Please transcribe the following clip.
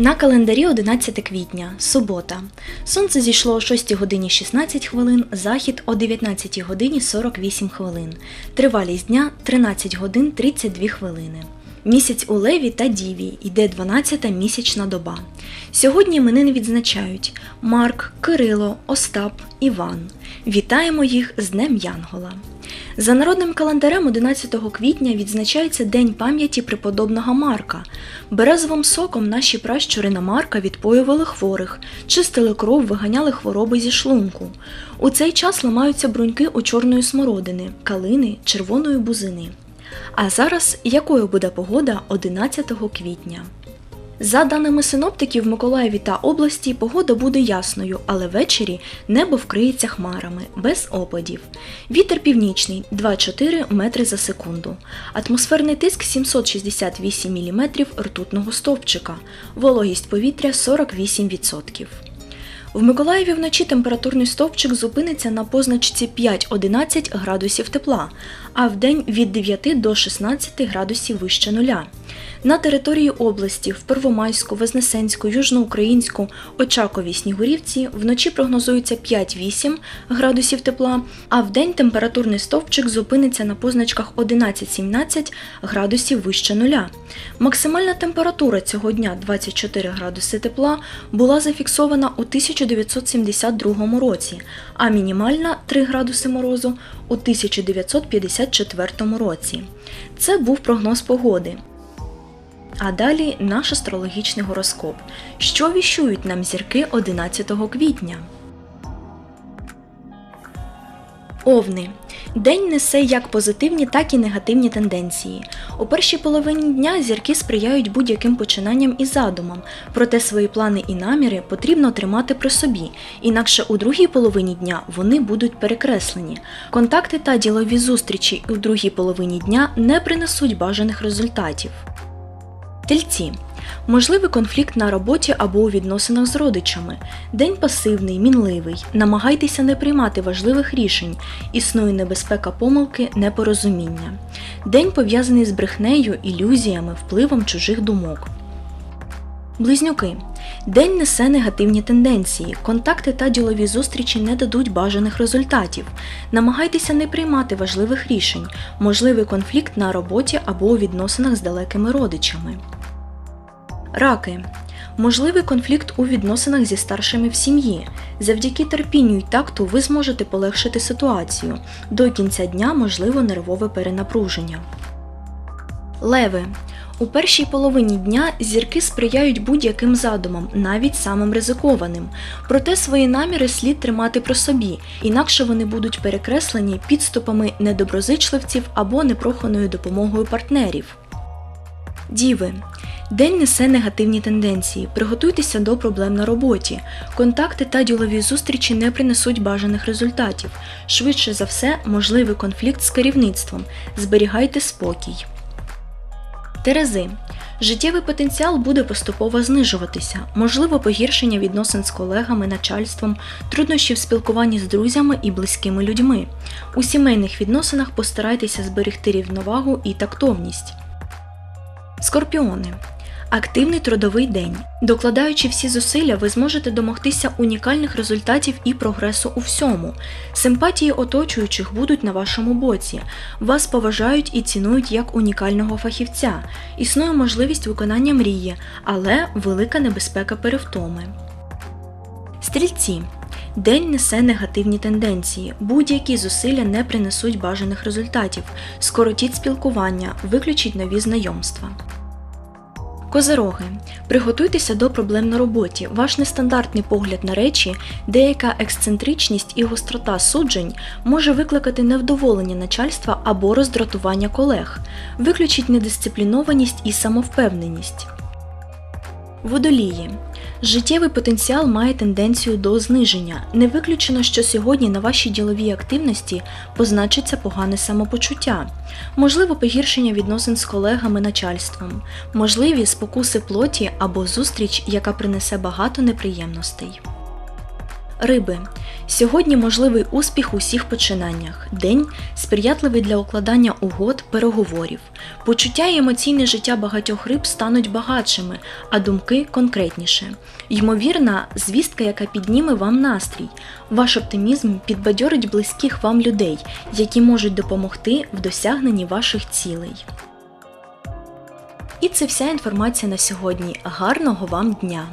На календарі 11 квітня, субота. Сонце зійшло о 6 годині 16 хвилин, захід о 19 годині 48 хвилин. Тривалість дня 13 годин 32 хвилини. Місяць у Леві та Діві йде 12-та місячна доба. Сьогодні іменини відзначають Марк, Кирило, Остап, Іван. Вітаємо їх з Днем Янгола. За народним календарем 11 квітня відзначається День пам'яті преподобного Марка. Березовим соком наші пращури на Марка відпоювали хворих, чистили кров, виганяли хвороби зі шлунку. У цей час ламаються бруньки у чорної смородини, калини, червоної бузини. А зараз якою буде погода 11 квітня? За даними синоптиків в Миколаєві та області, погода буде ясною, але ввечері небо вкриється хмарами, без опадів. Вітер північний 2-4 метри за секунду. Атмосферний тиск 768 мм ртутного стовпчика. Вологість повітря 48%. В Миколаєві вночі температурний стовпчик зупиниться на позначці 5-11 градусів тепла, а вдень від 9 до 16 градусів вище нуля. На території області в Первомайську, Вознесенську, Южноукраїнську, Очакові, Снігурівці вночі прогнозується 5-8 градусів тепла, а вдень температурний стовпчик зупиниться на позначках 11-17 градусів вище нуля. Максимальна температура цього дня 24 градуси тепла була зафіксована у 1972 році, а мінімальна 3 градуси морозу у 1954 році. Це був прогноз погоди. А далі наш астрологічний гороскоп. Що віщують нам зірки 11 квітня? Овни. День несе як позитивні, так і негативні тенденції. У першій половині дня зірки сприяють будь-яким починанням і задумам, проте свої плани і наміри потрібно тримати при собі, інакше у другій половині дня вони будуть перекреслені. Контакти та ділові зустрічі у другій половині дня не принесуть бажаних результатів. Тельці. Можливий конфлікт на роботі або у відносинах з родичами. День пасивний, мінливий. Намагайтеся не приймати важливих рішень. Існує небезпека помилки, непорозуміння. День пов'язаний з брехнею, ілюзіями, впливом чужих думок. Близнюки. День несе негативні тенденції. Контакти та ділові зустрічі не дадуть бажаних результатів. Намагайтеся не приймати важливих рішень. Можливий конфлікт на роботі або у відносинах з далекими родичами. Раки. Можливий конфлікт у відносинах зі старшими в сім'ї. Завдяки терпінню й такту ви зможете полегшити ситуацію. До кінця дня можливо нервове перенапруження. Леви. У першій половині дня зірки сприяють будь-яким задумам, навіть самим ризикованим. Проте свої наміри слід тримати при собі, інакше вони будуть перекреслені підступами недоброзичливців або непроханою допомогою партнерів. Діви. День несе негативні тенденції. Приготуйтеся до проблем на роботі. Контакти та ділові зустрічі не принесуть бажаних результатів. Швидше за все, можливий конфлікт з керівництвом. Зберігайте спокій. Терези. Життєвий потенціал буде поступово знижуватися, можливо погіршення відносин з колегами, начальством, труднощі в спілкуванні з друзями і близькими людьми. У сімейних відносинах постарайтеся зберегти рівновагу і тактовність. Скорпіони. Активний трудовий день. Докладаючи всі зусилля, ви зможете домогтися унікальних результатів і прогресу у всьому. Симпатії оточуючих будуть на вашому боці. Вас поважають і цінують як унікального фахівця. Існує можливість виконання мрії, але велика небезпека перевтоми. Стрільці. День несе негативні тенденції. Будь-які зусилля не принесуть бажаних результатів. Скоротіть спілкування, виключіть нові знайомства. Козероги. Приготуйтеся до проблем на роботі. Ваш нестандартний погляд на речі, деяка ексцентричність і гострота суджень може викликати невдоволення начальства або роздратування колег. Виключіть недисциплінованість і самовпевненість. Водолії. Життєвий потенціал має тенденцію до зниження. Не виключено, що сьогодні на вашій діловій активності позначиться погане самопочуття, можливо, погіршення відносин з колегами начальством, можливі спокуси плоті або зустріч, яка принесе багато неприємностей. Риби. Сьогодні можливий успіх у всіх починаннях. День сприятливий для укладання угод, переговорів. Почуття і емоційне життя багатьох риб стануть багатшими, а думки конкретніше. Ймовірна звістка, яка підніме вам настрій. Ваш оптимізм підбадьорить близьких вам людей, які можуть допомогти в досягненні ваших цілей. І це вся інформація на сьогодні. Гарного вам дня!